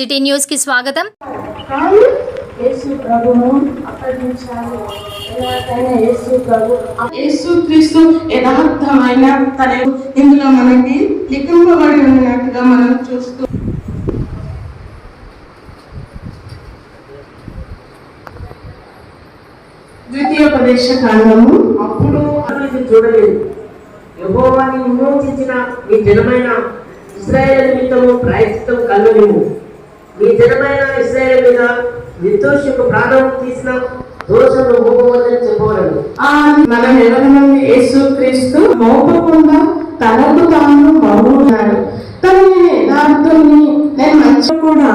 City న్యూస్కి స్వాగతం. యేసు ప్రభువు అప్పగించాలి. ఎలాగైనా యేసు ప్రభు యేసు క్రీస్తు యథార్థమైన తన ఇందులో మనకి లిఖింపబడి ఉన్నట్టుగా మనం చూస్తూ ద్వితీయోపదేశ కాండము అప్పుడు అభివృద్ధి చూడలేదు. యహోవాని విమోచించిన మీ జనమైన ఇస్రాయేల్ నిమిత్తము మీ జనమైన ఇస్రాయేల్ మీద నిర్దోషకు ప్రాణం తీసిన దోషము మోపవద్దని చెప్పవలను. ఆ మనం ఎవరినందు యేసు క్రీస్తు మోపకుండా తనకు తాను మౌనాడు తను నేను యథార్థుని నేను మంచి కూడా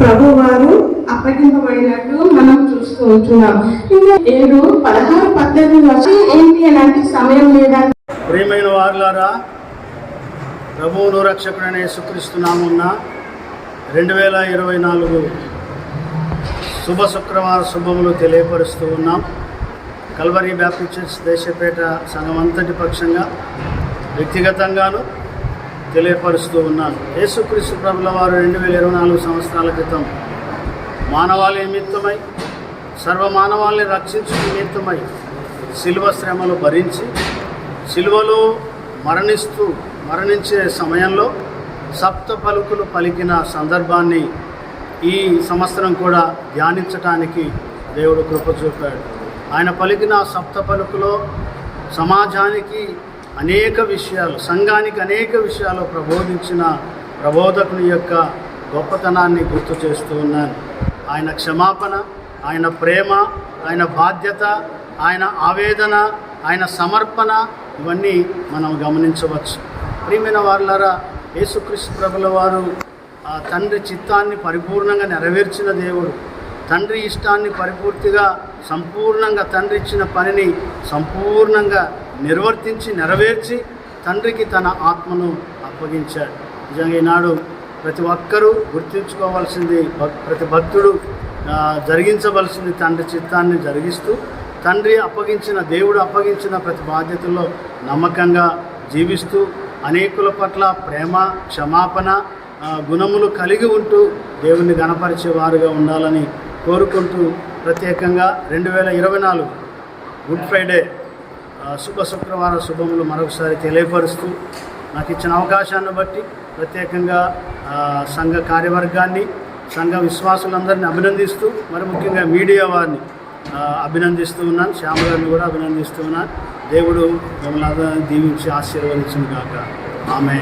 ప్రభు వారు అప్పగింపబడినట్టు మనం చూస్తూ ఉంటున్నాం. ఇంకా ఏడు పదహారు పద్దెనిమిది వచ్చి ఏంటి అని అంటే సమయం లేదా? ప్రియమైన వారులారా ప్రభువును రక్షకుడైన యేసుక్రీస్తునామున్న రెండు వేల ఇరవై నాలుగు శుభ శుక్రవార శుభములు తెలియపరుస్తూ ఉన్నాం. కల్వరీ బ్యాప్టిస్ట్ చర్చ్ దేశపేట సంఘం అంతటి పక్షంగా వ్యక్తిగతంగాను తెలియపరుస్తూ ఉన్నాను. యేసుక్రీస్తు ప్రభుల వారు రెండు వేల ఇరవై నాలుగు సంవత్సరాల క్రితం మానవాళి నిమిత్తమై సర్వమానవాళిని రక్షించు నిమిత్తమై శిల్వ శ్రమలు భరించి శిల్వలో మరణిస్తూ మరణించే సమయంలో సప్త పలుకులు పలికిన సందర్భాన్ని ఈ సంవత్సరం కూడా ధ్యానించటానికి దేవుడు కృప చూపాడు. ఆయన పలికిన సప్త పలుకులో సమాజానికి అనేక విషయాలు సంఘానికి అనేక విషయాలు ప్రబోధించిన ప్రబోధకుని యొక్క గొప్పతనాన్ని గుర్తు చేస్తూ ఉన్నాను. ఆయన క్షమాపణ ఆయన ప్రేమ ఆయన బాధ్యత ఆయన ఆవేదన ఆయన సమర్పణ ఇవన్నీ మనం గమనించవచ్చు. ప్రియమైన వారులారా యేసుక్రీస్తు ప్రభుల వారు ఆ తండ్రి చిత్తాన్ని పరిపూర్ణంగా నెరవేర్చిన దేవుడు తండ్రి ఇష్టాన్ని పరిపూర్తిగా సంపూర్ణంగా తండ్రి ఇచ్చిన పనిని సంపూర్ణంగా నిర్వర్తించి నెరవేర్చి తండ్రికి తన ఆత్మను అప్పగించాడు. నిజంగా ఈనాడు ప్రతి ఒక్కరూ గుర్తించుకోవాల్సింది భక్- ప్రతి భక్తుడు జరిగించవలసింది తండ్రి చిత్తాన్ని జరిగిస్తూ తండ్రి అప్పగించిన దేవుడు అప్పగించిన ప్రతి బాధ్యతల్లో నమ్మకంగా జీవిస్తూ అనేకుల పట్ల ప్రేమ క్షమాపణ గుణములు కలిగి ఉంటూ దేవుణ్ణి గణపరిచే వారుగా ఉండాలని కోరుకుంటూ ప్రత్యేకంగా రెండు వేల ఇరవై నాలుగు గుడ్ ఫ్రైడే శుభ శుక్రవార శుభములు మరొకసారి తెలియపరుస్తూ నాకు ఇచ్చిన అవకాశాన్ని బట్టి ప్రత్యేకంగా సంఘ కార్యవర్గాన్ని సంఘ విశ్వాసులందరినీ అభినందిస్తూ మరి ముఖ్యంగా మీడియా వారిని అభినందిస్తూ ఉన్నాను. శ్యామ గారిని కూడా అభినందిస్తూ ఉన్నాను. దేవుడు మిమ్మల్ని దీవించి ఆశీర్వదించిన కాక ఆమె